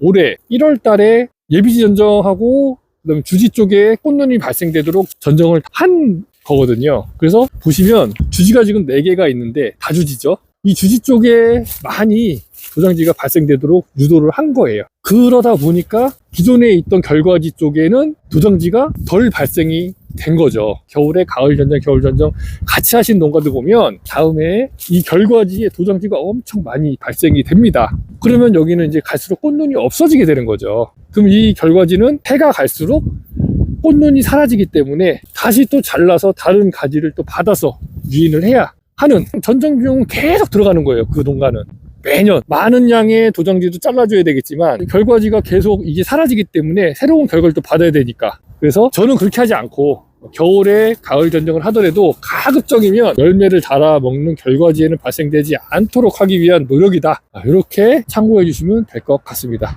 올해 1월 달에 예비지 전정하고 그다음에 주지 쪽에 꽃눈이 발생되도록 전정을 한 거거든요. 그래서 보시면 주지가 지금 4개가 있는데 다 주지죠. 이 주지 쪽에 많이 도장지가 발생되도록 유도를 한 거예요. 그러다 보니까 기존에 있던 결과지 쪽에는 도장지가 덜 발생이 된 거죠. 겨울에 가을 전정, 겨울 전정 같이 하신 농가들 보면 다음에 이 결과지에 도장지가 엄청 많이 발생이 됩니다. 그러면 여기는 이제 갈수록 꽃눈이 없어지게 되는 거죠. 그럼 이 결과지는 해가 갈수록 꽃눈이 사라지기 때문에 다시 또 잘라서 다른 가지를 또 받아서 유인을 해야 하는 전정 비용은 계속 들어가는 거예요. 그 농가는. 매년 많은 양의 도장지도 잘라줘야 되겠지만 결과지가 계속 이게 사라지기 때문에 새로운 결과를 또 받아야 되니까 그래서 저는 그렇게 하지 않고 겨울에 가을 전정을 하더라도 가급적이면 열매를 달아 먹는 결과지에는 발생되지 않도록 하기 위한 노력이다. 이렇게 참고해 주시면 될 것 같습니다